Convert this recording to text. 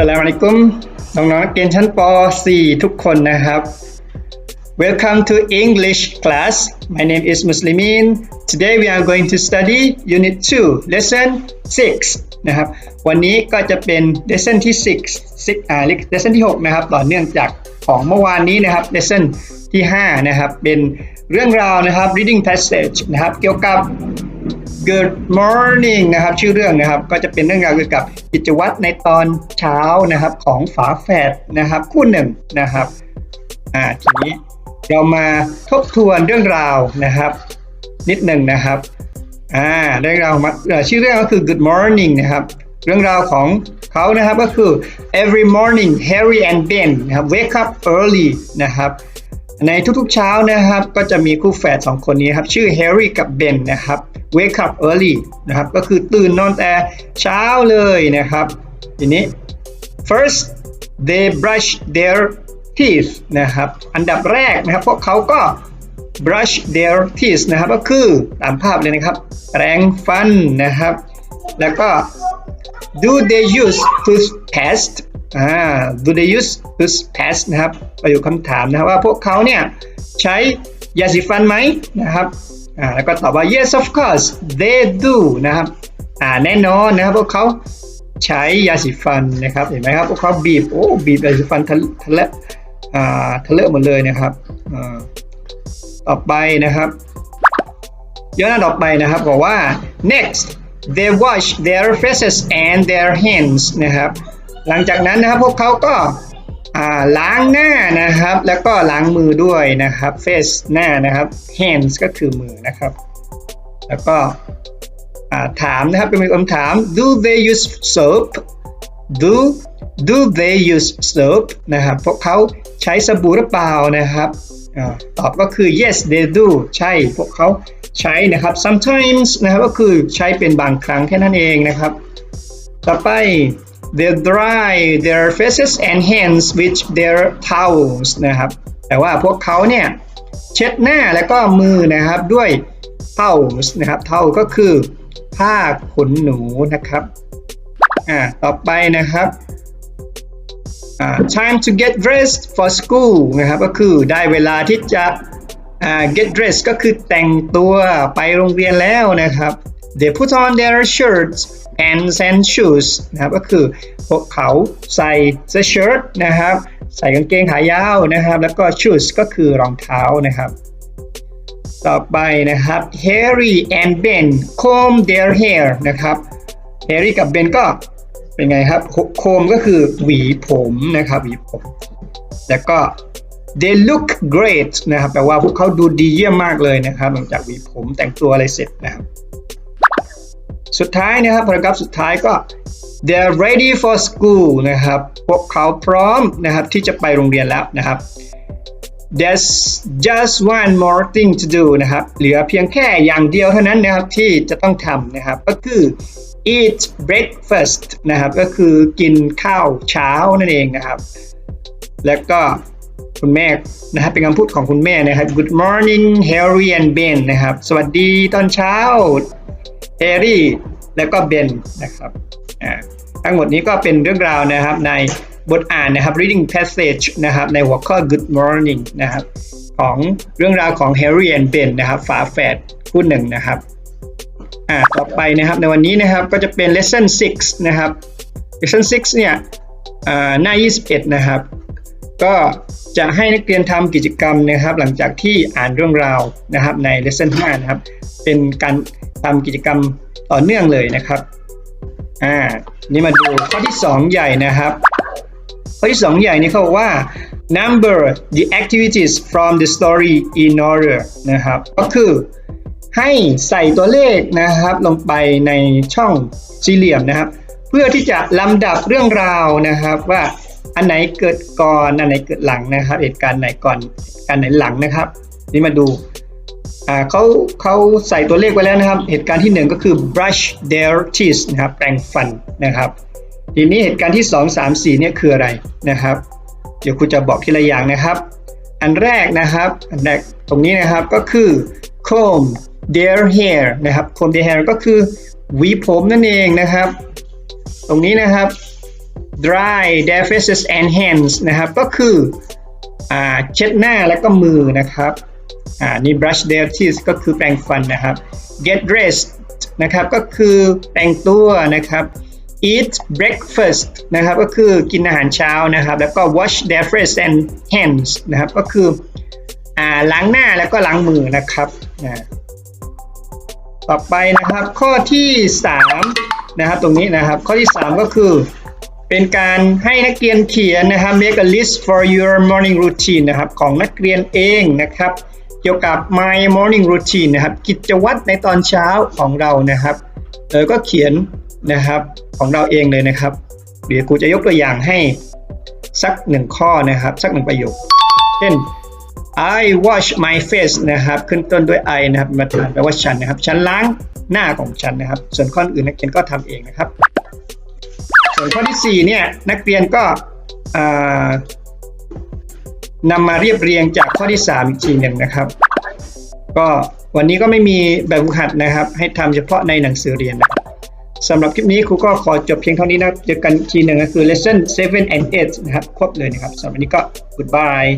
สลามอะลัยกุมน้องๆนักเรียนชั้นป .4 ทุกคนนะครับ Welcome to English class. My name is Muslimin. Today we are going to study Unit 2, Lesson 6 นะครับ วันนี้ก็จะเป็น Lesson ที่ 6 6อ่า Lesson ที่ 6 นะครับ ต่อเนื่องจากของเมื่อวานนี้นะครับ Lesson ที่ 5 นะครับ เป็นเรื่องราวนะครับ reading passage นะครับ เกี่ยวกับ Good morning นะครับ ชื่อเรื่องนะครับ ก็จะเป็นเรื่องราวเกี่ยวกับกิจวัตรในตอนเช้านะครับ ของฝาแฝดนะครับ คู่หนึ่งนะครับอ่าทีนี้เรามาทบทวนเรื่องราวนะครับ นิดหนึ่งนะครับอ่าเรื่องราวมันเอ่ชื่อเรื่องก็คือ Good morning นะครับ เรื่องราวของเขานะครับก็คือ every morning Harry and Ben นะครับ wake up early นะครับ ในทุกๆเช้านะครับ ก็จะมีคู่แฝดสองคนนี้ครับ ชื่อแฮร์รี่กับเบนนะครับ wake up early นะครับ ก็คือตื่นนอนแต่เช้าเลยนะครับ ทีนี้ first they brush their teeth นะครับ อันดับแรกนะครับ พวกเขาก็ brush their teeth นะครับ ก็คือตามภาพเลยนะครับ แรงฟันนะครับ แล้วก็ do they use toothpaste อ่า do they use toothpaste นะครับประโยคคำถามนะครับว่าพวกเขาเนี่ยใช้ยาสีฟันไหมนะครับอ่าแล้วก็ตอบว่า yes of course they do นะครับอ่าแน่นอนนะครับพวกเขาใช้ยาสีฟันนะครับเห็นไหมครับพวกเขาบีบโอ้บีบยาสีฟันทะทะเละอ่าทะเลหมดเลยนะครับอ่าต่อไปนะครับย้อนหน้าต่อไปนะครับบอกว่า next they wash their faces and their hands นะครับ หลังจากนั้นนะครับพวกเขาก็ล้างหน้านะครับ แล้วก็ล้างมือด้วยนะครับ face หน้านะครับ hands ก็คือมือนะครับ แล้วก็ถามนะครับเป็นคำถาม do they use soap do do they use soap นะครับ พวกเขาใช้สบู่หรือเปล่านะครับอตอบก็คือ yes they do ใช่ พวกเขาใช้นะครับ sometimes นะครับก็คือใช้เป็นบางครั้งแค่นั้นเองนะครับ ต่อไป they dry their faces and hands with their towels นะครับแต่ว่าพวกเขาเนี่ยเช็ดหน้าแล้วก็มือนะครับด้วย towels นะครับ towel ก็คือผ้าขนหนูนะครับอ่าต่อไปนะครับอ่า time to get dressed for school นะครับก็คือได้เวลาที่จะอ่า get dressed ก็คือแต่งตัวไปโรงเรียนแล้วนะครับ they put on their shirts pants and shoes นะครับก็คือพวกเขาใส่เสื้อเชิ้ตนะครับ ใส่กางเกงขายาวนะครับ แล้วก็ shoes ก็คือรองเท้านะครับ ต่อไปนะครับ Harry and Ben comb their hair นะครับ Harry กับ Ben ก็เป็นไงครับโคมก็คือหวีผมนะครับหวีผม แล้วก็ they look great นะครับแปลว่าพวกเขาดูดีเยี่ยมมากเลยนะครับ หลังจากหวีผมแต่งตัวอะไรเสร็จนะครับ สุดท้ายนะครับพารากราฟสุดท้ายก็ they're ready for school นะครับ พวกเขาพร้อมนะครับที่จะไปโรงเรียนแล้วนะครับ there's just one more thing to do นะครับ เหลือเพียงแค่อย่างเดียวเท่านั้นนะครับที่จะต้องทำนะครับ ก็คือ eat breakfast นะครับ ก็คือกินข้าวเช้านั่นเองนะครับ แล้วก็คุณแม่นะครับเป็นคำพูดของคุณแม่นะครับ Good morning Harry and Ben นะครับ สวัสดีตอนเช้า Harry แล้วก็เบนนะครับอ่าทั้งหมดนี้ก็เป็นเรื่องราวนะครับในบทอ่านนะครับ reading passage นะครับในหัวข้อ Good morning นะครับของเรื่องราวของ Harry and Ben นะครับฝาแฝดคู่หนึ่งนะครับอ่าต่อไปนะครับในวันนี้นะครับก็จะเป็น lesson 6 นะครับ lesson 6 เนี่ยอ่าหน้า 21 นะครับ ก็จะให้นักเรียนทำกิจกรรมนะครับ หลังจากที่อ่านเรื่องราวนะครับใน lesson 5 นะครับ เป็นการ ทำกิจกรรมต่อเนื่องเลยนะครับอ่านี่มาดูข้อที่ 2 ใหญ่นะครับ ข้อที่ 2 ใหญ่นี่เขาบอกว่า number the activities from the story in order นะครับ ก็คือให้ใส่ตัวเลขนะครับลงไปในช่องสี่เหลี่ยมนะครับ เพื่อที่จะลำดับเรื่องราวนะครับว่าอันไหนเกิดก่อนอันไหนเกิดหลังนะครับ เหตุการณ์ไหนก่อนเหตุการณ์ไหนหลังนะครับ นี่มาดู อ่าเขาเขาใส่ตัวเลขไว้แล้วนะครับ เหตุการณ์ที่ 1 ก็คือ brush their teeth นะครับแปรงฟันนะครับ ทีนี้เหตุการณ์ที่ 2 3 4เนี่ยคืออะไรนะครับ เดี๋ยวครูจะบอกทีละอย่างนะครับ อันแรกนะครับอันแรกตรงนี้นะครับก็คือ comb their hair นะครับ comb their hair ก็คือหวีผมนั่นเองนะครับ ตรงนี้นะครับ dry their faces and hands นะครับก็คืออาเช็ดหน้าแล้วก็มือนะครับ อ่านี่ brush their teeth ก็คือแปรงฟันนะครับ get dressed นะครับก็คือแต่งตัวนะครับ eat breakfast นะครับก็คือกินอาหารเช้านะครับ แล้วก็ wash their face and hands นะครับก็คืออ่าล้างหน้าแล้วก็ล้างมือนะครับนะต่อไปนะครับข้อที่3นะครับตรงนี้นะครับข้อที่ 3 ก็คือเป็นการให้นักเรียนเขียนนะครับ make a list for your morning routine นะครับของนักเรียนเองนะครับ เกี่ยวกับ my morning routine นะครับ กิจวัตรในตอนเช้าของเรานะครับเออก็เขียนนะครับของเราเองเลยนะครับ เดี๋ยวครูจะยกตัวอย่างให้สักหนึ่งข้อนะครับ สักหนึ่งประโยค เช่น I wash my face นะครับ ขึ้นต้นด้วย I นะครับมาถามแปลว่าฉันนะครับ ฉันล้างหน้าของฉันนะครับ ส่วนข้ออื่นนักเรียนก็ทำเองนะครับ ส่วนข้อที่4เนี่ยนักเรียนก็ นำมาเรียบเรียงจากข้อที่ 3 อีกทีหนึ่งนะครับ ก็วันนี้ก็ไม่มีแบบฝึกหัดนะครับ ให้ทำเฉพาะในหนังสือเรียนนะสำหรับคลิปนี้ครูก็ขอจบเพียงเท่านี้นะเจอกันทีหนึ่งก็คือ lesson 7 and 8 นะครับ ครบเลยนะครับสำหรับวันนี้ก็ goodbye